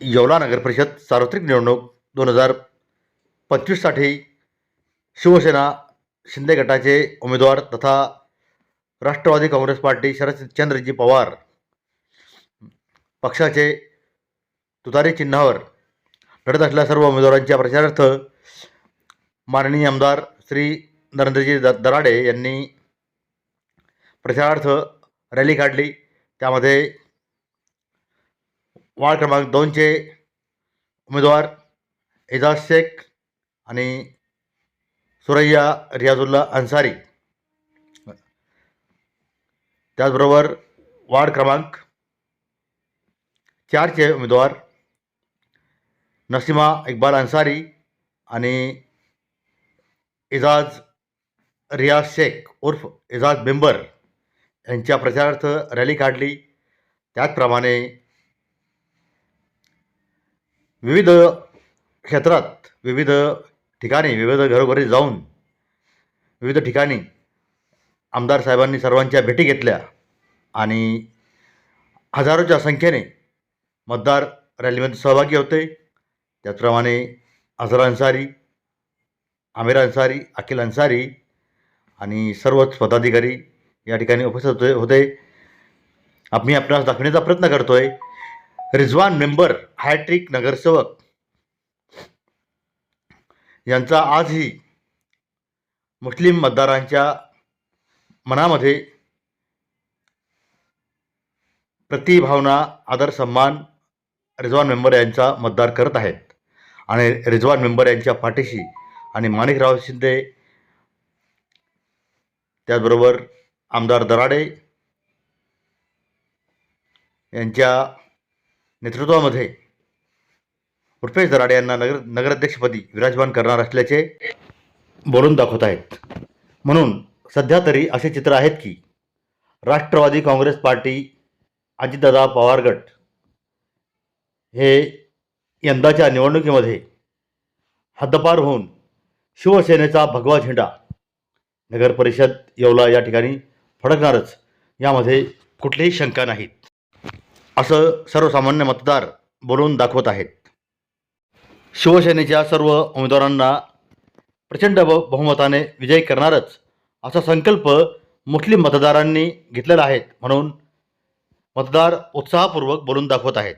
येवला नगर परिषद सार्वत्रिक निवडणूक दोन हजार पंचवीससाठी शिवसेना शिंदे गटाचे उमेदवार तथा राष्ट्रवादी काँग्रेस पार्टी शरदचंद्रजी पवार पक्षाचे तुतारी चिन्हावर लढत असलेल्या सर्व उमेदवारांच्या प्रचारार्थ माननीय आमदार श्री नरेंद्रजी द दराडे यांनी प्रचारार्थ रॅली काढली. त्यामध्ये वार्ड क्रमांक दोनचे उमेदवार एजाज शेख आणि सुरैया रियाजुल्ला अन्सारी. त्याचबरोबर वार्ड क्रमांक चारचे उमेदवार नसीमा इक्बाल अन्सारी आणि एजाज रियाज शेख उर्फ एजाज मेंबर यांच्या प्रचारार्थ रॅली काढली. त्याचप्रमाणे विविध क्षेत्रात विविध ठिकाणी विविध घरोघरी जाऊन विविध ठिकाणी आमदार साहेबांनी सर्वांच्या भेटी घेतल्या आणि हजारोच्या संख्येने मतदार रॅलीमध्ये सहभागी होते. त्याचप्रमाणे अझर अन्सारी आमिर अन्सारी अखिल अन्सारी आणि सर्वच पदाधिकारी या ठिकाणी उपस्थित होते. होते आम्ही आपणास दाखवण्याचा प्रयत्न करतो आहे रिझवान मेंबर हॅट्रिक नगरसेवक. यांचा आजही मुस्लिम मतदारांच्या मनामध्ये प्रतिभावना आदर सन्मान रिझवान मेंबर यांचा मतदार करत आहेत. आणि रिझवान मेंबर यांच्या पाठीशी आणि माणिकराव शिंदे त्याचबरोबर आमदार दराडे यांच्या नेतृत्वामध्ये रुपेश दराडे यांना नगर नगराध्यक्षपदी विराजमान करणार असल्याचे बोलून दाखवत आहेत. म्हणून सध्या तरी असे चित्र आहेत की राष्ट्रवादी काँग्रेस पार्टी अजितदादा पवार गट हे यंदाच्या निवडणुकीमध्ये हद्दपार होऊन शिवसेनेचा भगवा झेंडा नगरपरिषद येवला या ठिकाणी फडकणारच. यामध्ये कुठलीही शंका नाहीत. असं सर्वसामान्य मतदार बोलून दाखवत आहेत. शिवसेनेच्या सर्व उमेदवारांना प्रचंड ब बहुमताने विजयी करणारच असा संकल्प मुस्लिम मतदारांनी घेतलेला आहे म्हणून मतदार उत्साहपूर्वक बोलून दाखवत आहेत.